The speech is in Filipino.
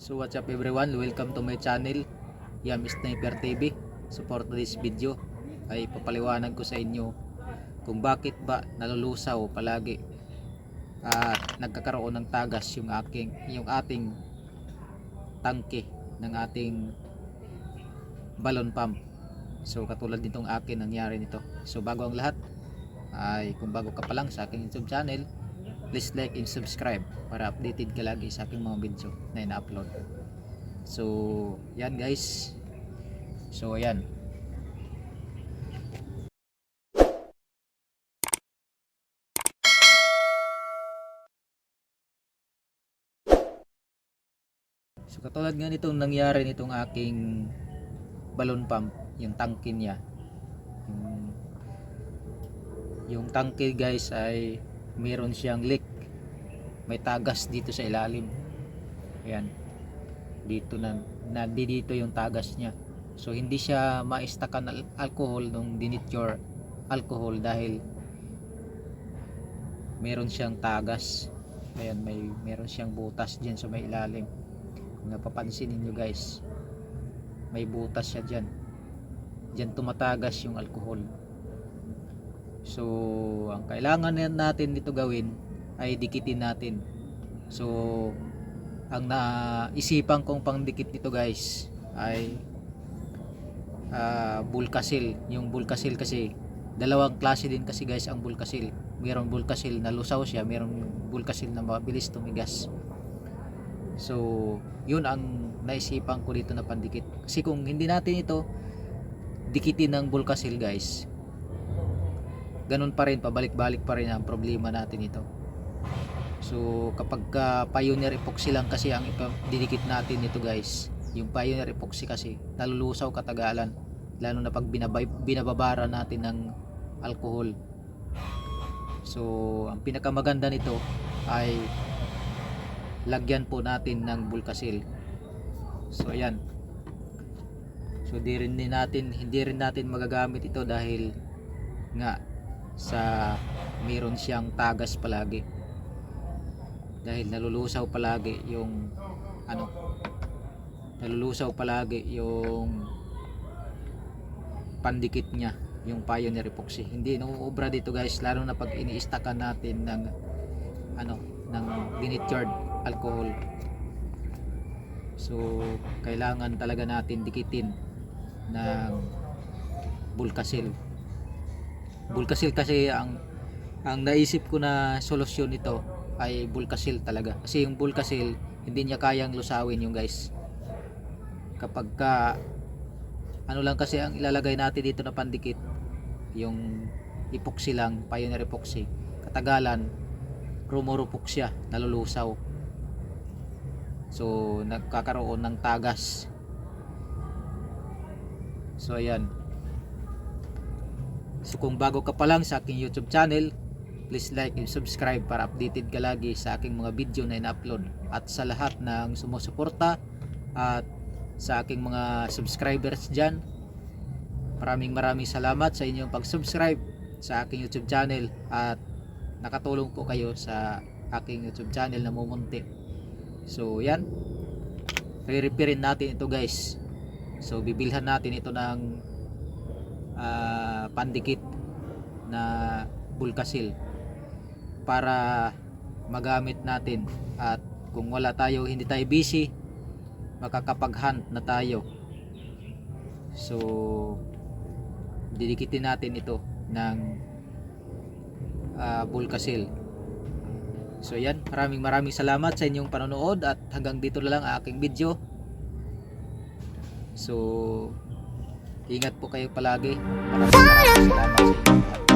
So what's up everyone, welcome to my channel. Yam Sniper TV Support this video. Ay papaliwanag ko sa inyo kung bakit ba nalulusaw palagi at nagkakaroon ng tagas yung aking yung ating tangke ng ating balon pump. So katulad nitong akin nangyari nito. So bago ang lahat ay kung bago ka pa lang sa aking youtube channel please like and subscribe para updated ka lagi sa aking mga video na ina-upload. So yan guys. So yan. So katulad nga nitong nangyari nitong aking balon pump, yung tangke niya. Yung, yung tangke guys ay meron siyang leak. May tagas dito sa ilalim. Ayan. Dito na, na di dito yung tagas niya. So hindi siya maistakan al- alcohol nung dinit your alcohol dahil meron siyang tagas. Ayan, may meron siyang butas diyan sa may ilalim kung napapansin ninyo guys may butas siya dyan dyan tumatagas yung alcohol so ang kailangan na- natin dito gawin ay dikitin natin. So ang naisipan kong pangdikit nito guys ay uh, bulkasil. Yung bulkasil kasi dalawang klase din kasi guys ang bulkasil. Mayroong bulkasil na lusaw siya mayroong bulkasil na mabilis tumigas. So, yun ang naisipan ko dito na pandikit. Kasi kung hindi natin ito dikitin ng bulkasil guys, ganun pa rin, pabalik-balik pa rin ang problema natin ito. So, kapag ka pioneer epoxy lang kasi ang didikit natin ito guys, yung pioneer epoxy kasi, nalulusaw katagalan. Lalo na pag binabay, binababara natin ng alcohol. So, ang pinakamaganda nito ay lagyan po natin ng bulkasil so ayan so di rin natin hindi rin natin magagamit ito dahil nga sa meron siyang tagas palagi. Dahil nalulusaw palagi yung ano nalulusaw palagi yung pandikit niya yung pioneer epoxy. Hindi nauubra dito guys lalo na pag iniistakan natin ng ano ng denatured alcohol. So kailangan talaga natin dikitin ng bulkasil bulkasil kasi ang ang naisip ko na solusyon nito ay bulkasil talaga kasi yung bulkasil hindi niya kayang lusawin yung guys kapag ka ano lang kasi ang ilalagay natin dito na pandikit yung epoxy lang pioneer epoxy katagalan rumurupok siya, nalulusaw. So, nagkakaroon ng tagas. So, ayan. So, kung bago ka pa lang sa aking YouTube channel, please like and subscribe para updated ka lagi sa aking mga video na ina-upload. At sa lahat ng sumusuporta at sa aking mga subscribers dyan, maraming maraming salamat sa inyong pag-subscribe sa aking YouTube channel at nakatulong po kayo sa aking YouTube channel na mumunti. So, yan. Re-repairin natin ito guys. So, bibilhan natin ito ng ah, pandikit na bulkasil para magamit natin at kung wala tayo, hindi tayo busy, makakapag-hunt na tayo. So, didikitin natin ito ng uh, Bulkasil. So yan, maraming maraming salamat sa inyong panonood at hanggang dito na lang ang aking video. So ingat po kayo palagi. Maraming maraming salamat sa inyo.